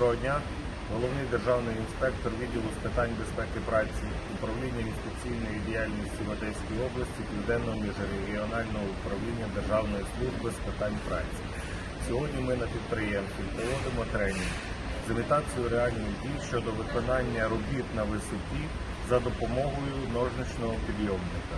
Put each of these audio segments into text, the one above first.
Доброго дня. Головний державний інспектор відділу з питань безпеки праці, управління інспекційної діяльності в Одеській області, Південного міжрегіонального управління Державної служби з питань праці. Сьогодні ми на підприємстві проводимо тренінг з імітацією реальних дій щодо виконання робіт на висоті за допомогою ножничного підйомника.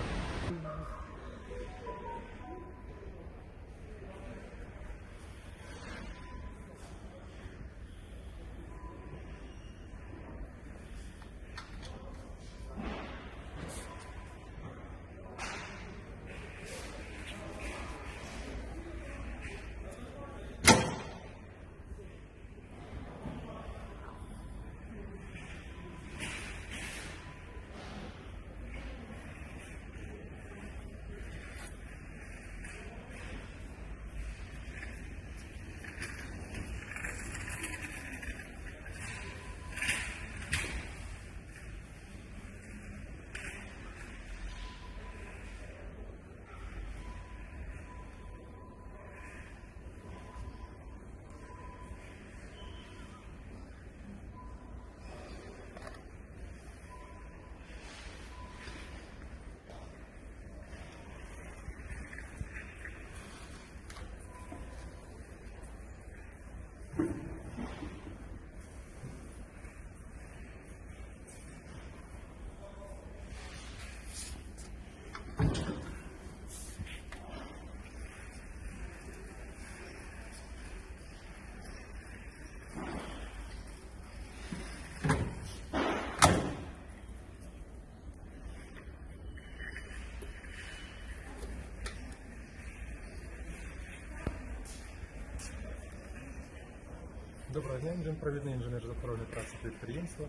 Дня, провідний інженер з охорони праці підприємства.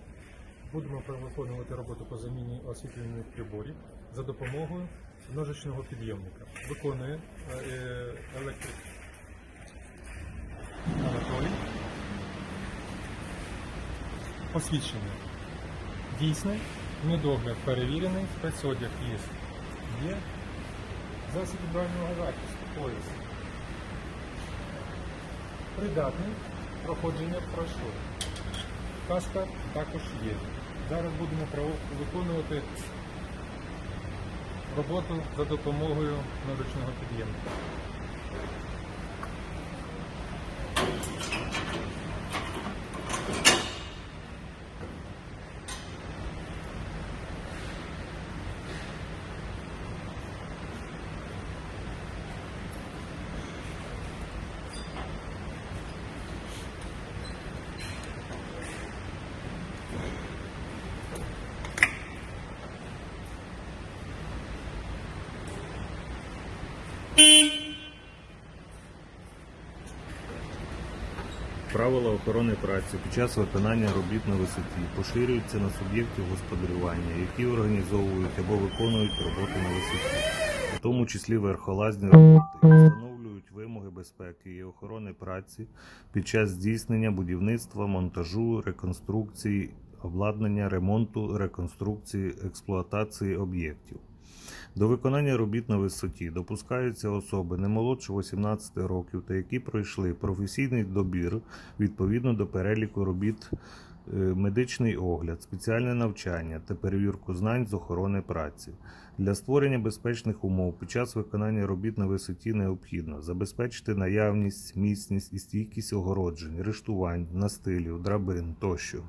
Будемо виконувати роботу по заміні освітлювальних приборів за допомогою ножичного підйомника. Виконує е, електрик Анатолій. Посвідчення. Дійсне, недогляд перевірений, спецодяг є. Є. Засіб індивідуального захисту, пояс. Придатний, проходження пройшло. Каска також є. Зараз будемо виконувати роботу за допомогою наручного під'ємника. Правила охорони праці під час виконання робіт на висоті поширюються на суб'єктів господарювання, які організовують або виконують роботи на висоті, у тому числі верхолазні роботи, встановлюють вимоги безпеки і охорони праці під час здійснення будівництва, монтажу, реконструкції, обладнання, ремонту, реконструкції, експлуатації об'єктів. До виконання робіт на висоті допускаються особи не молодше 18 років та які пройшли професійний добір відповідно до переліку робіт, е, медичний огляд, спеціальне навчання та перевірку знань з охорони праці. Для створення безпечних умов під час виконання робіт на висоті необхідно забезпечити наявність, міцність і стійкість огороджень, рештувань, настилів, драбин тощо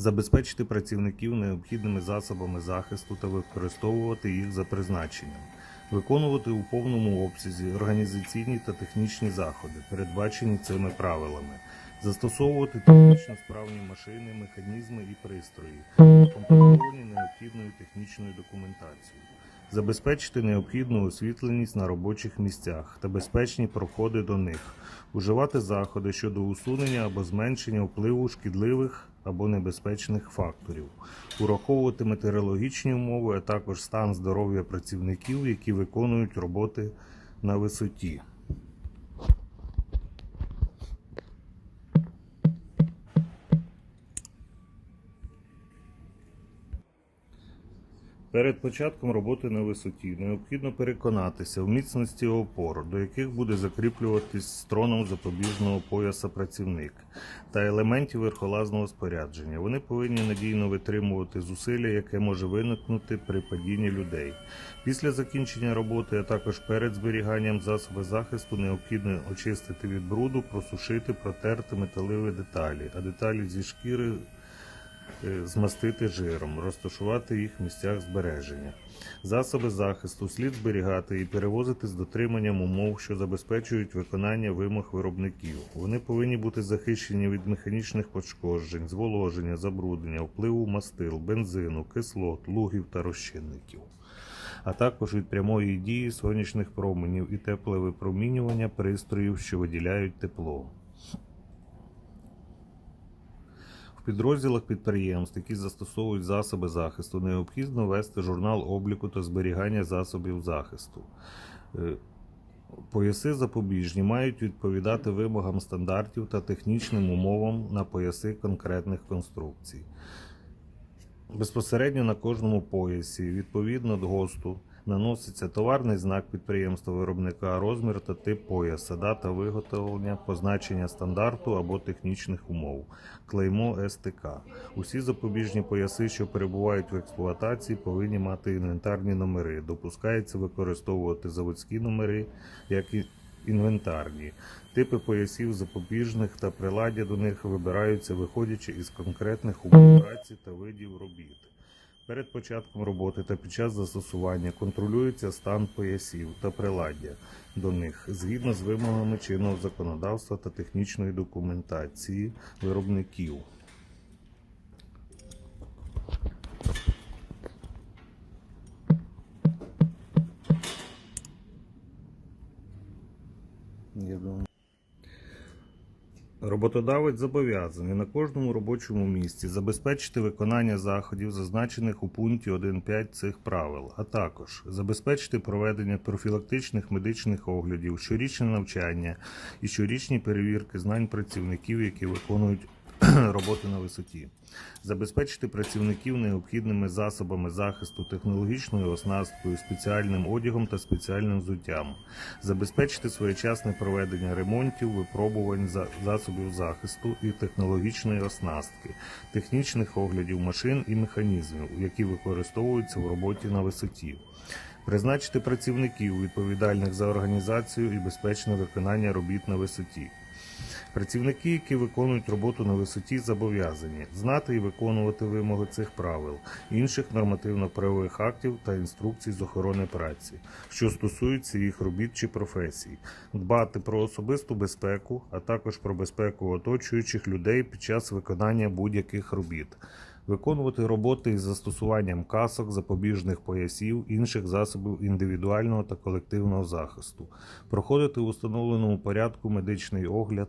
забезпечити працівників необхідними засобами захисту та використовувати їх за призначенням, виконувати у повному обсязі організаційні та технічні заходи, передбачені цими правилами, застосовувати технічно справні машини, механізми і пристрої, укомплектовані необхідною технічною документацією. Забезпечити необхідну освітленість на робочих місцях та безпечні проходи до них, уживати заходи щодо усунення або зменшення впливу шкідливих або небезпечних факторів, ураховувати метеорологічні умови, а також стан здоров'я працівників, які виконують роботи на висоті. Перед початком роботи на висоті необхідно переконатися в міцності опор, до яких буде закріплюватись строном запобіжного пояса працівник та елементів верхолазного спорядження. Вони повинні надійно витримувати зусилля, яке може виникнути при падінні людей. Після закінчення роботи, а також перед зберіганням засобів захисту, необхідно очистити від бруду, просушити, протерти металеві деталі, а деталі зі шкіри змастити жиром, розташувати їх в місцях збереження. Засоби захисту слід зберігати і перевозити з дотриманням умов, що забезпечують виконання вимог виробників. Вони повинні бути захищені від механічних пошкоджень, зволоження, забруднення, впливу мастил, бензину, кислот, лугів та розчинників. А також від прямої дії сонячних променів і тепле випромінювання пристроїв, що виділяють тепло. В підрозділах підприємств, які застосовують засоби захисту, необхідно вести журнал обліку та зберігання засобів захисту. Е, Пояси запобіжні мають відповідати вимогам стандартів та технічним умовам на пояси конкретних конструкцій. Безпосередньо на кожному поясі, відповідно до ГОСТу, наноситься товарний знак підприємства виробника, розмір та тип пояса, дата виготовлення, позначення стандарту або технічних умов, клеймо СТК. Усі запобіжні пояси, що перебувають в експлуатації, повинні мати інвентарні номери. Допускається використовувати заводські номери, як і інвентарні. Типи поясів запобіжних та приладдя до них вибираються виходячи із конкретних умов праці та видів робіт. Перед початком роботи та під час застосування контролюється стан поясів та приладдя до них згідно з вимогами чинного законодавства та технічної документації виробників. Роботодавець зобов'язаний на кожному робочому місці забезпечити виконання заходів, зазначених у пункті 1.5 цих правил, а також забезпечити проведення профілактичних медичних оглядів, щорічне навчання і щорічні перевірки знань працівників, які виконують роботу на висоті, забезпечити працівників необхідними засобами захисту, технологічною оснасткою, спеціальним одягом та спеціальним взуттям, забезпечити своєчасне проведення ремонтів, випробувань засобів захисту і технологічної оснастки, технічних оглядів машин і механізмів, які використовуються в роботі на висоті. Призначити працівників, відповідальних за організацію і безпечне виконання робіт на висоті. Працівники, які виконують роботу на висоті, зобов'язані знати і виконувати вимоги цих правил, інших нормативно-правових актів та інструкцій з охорони праці, що стосуються їх робіт чи професій, дбати про особисту безпеку, а також про безпеку оточуючих людей під час виконання будь-яких робіт. Виконувати роботи із застосуванням касок, запобіжних поясів, інших засобів індивідуального та колективного захисту, проходити в установленому порядку медичний огляд,